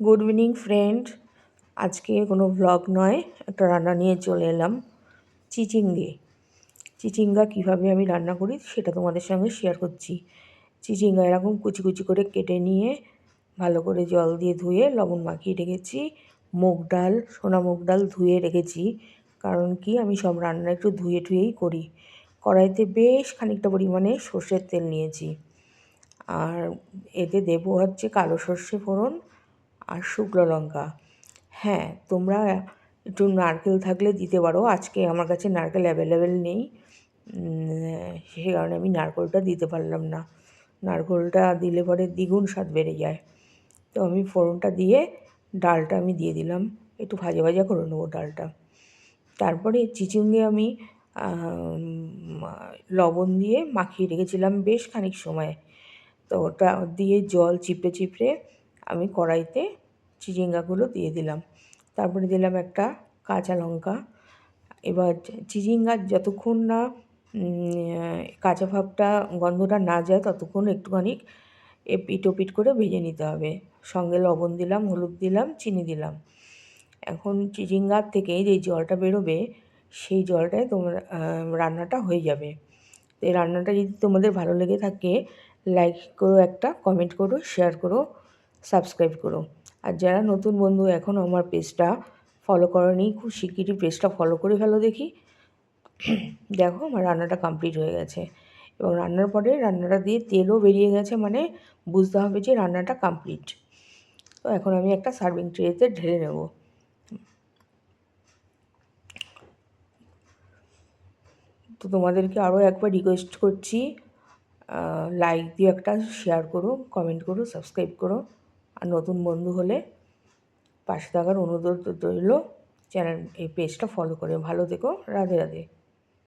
Good evening friend আজকে কোনো blog নয়, একটা রান্না নিয়ে চলে এলাম। চিচিঙ্গে। চিচিঙ্গা কীভাবে আমি রান্না করি সেটা তোমাদের সঙ্গে শেয়ার করছি। চিচিঙ্গা এরকম কুচি কুচি করে কেটে নিয়ে ভালো করে জল দিয়ে ধুয়ে লবণ মাখিয়ে রেখেছি। মুগ ডাল, সোনা মুগ ডাল ধুয়ে রেখেছি। কারণ কি, আমি সব রান্না একটু ধুয়ে ধুয়েই করি। কড়াইতে বেশ খানিকটা পরিমাণে সর্ষের তেল নিয়েছি। আর এতে দেবো হচ্ছে কালো সর্ষে ফোড়ন আর শুকনো লঙ্কা। হ্যাঁ তোমরা একটু নারকেল থাকলে দিতে পারো। আজকে আমার কাছে নারকেল অ্যাভেলেবেল নেই। সেই কারণে আমি নারকেলটা দিতে পারলাম না। নারকেলটা দিলে পরে দ্বিগুণ স্বাদ বেড়ে যায়। তো আমি ফোড়নটা দিয়ে ডালটা আমি দিয়ে দিলাম। একটু ভাজা ভাজা করে নেব ডালটা। তারপরে চিচিঙ্গে আমি লবণ দিয়ে মাখিয়ে রেখেছিলাম বেশ খানিক সময়। তো ওটা দিয়ে জল চিপড়ে চিপড়ে আমি কড়াইতে চিচিঙ্গাগুলো দিয়ে দিলাম। তারপরে দিলাম একটা কাঁচা লঙ্কা। এবার চিচিঙ্গার যতক্ষণ না কাঁচা ভাবটা, গন্ধটা না যায় ততক্ষণ একটুখানি এপিট ওপিট করে ভেজে নিতে হবে। সঙ্গে লবণ দিলাম, হলুদ দিলাম, চিনি দিলাম। এখন চিচিঙ্গার থেকে যে জলটা বেরোবে, সেই জলটায় তোমার রান্নাটা হয়ে যাবে। এই রান্নাটা যদি তোমাদের ভালো লেগে থাকে লাইক করো একটা কমেন্ট করো শেয়ার করো। সাবস্ক্রাইব করো। আর যারা নতুন বন্ধু এখন আমার পেজটা ফলো করেনি, খুব শিগগিরই পেজটা ফলো করে ফেলো দেখি। দেখো আমার রান্নাটা কমপ্লিট হয়ে গেছে। এবং রান্নার পরে রান্নাটা দিয়ে তেলও বেরিয়ে গেছে মানে বুঝতে হবে যে রান্নাটা কমপ্লিট তো এখন আমি একটা সার্ভিং ট্রেতে ঢেলে নেব। তো তোমাদেরকে আরও একবার রিকোয়েস্ট করছি লাইক দিয়ে একটা শেয়ার করো কমেন্ট করো সাবস্ক্রাইব করো। আর নতুন বন্ধু হলে পাশে থাকার অনুরোধ রইল। চ্যানেল এই পেজটা ফলো করে। ভালো দেখো রাধে রাধে।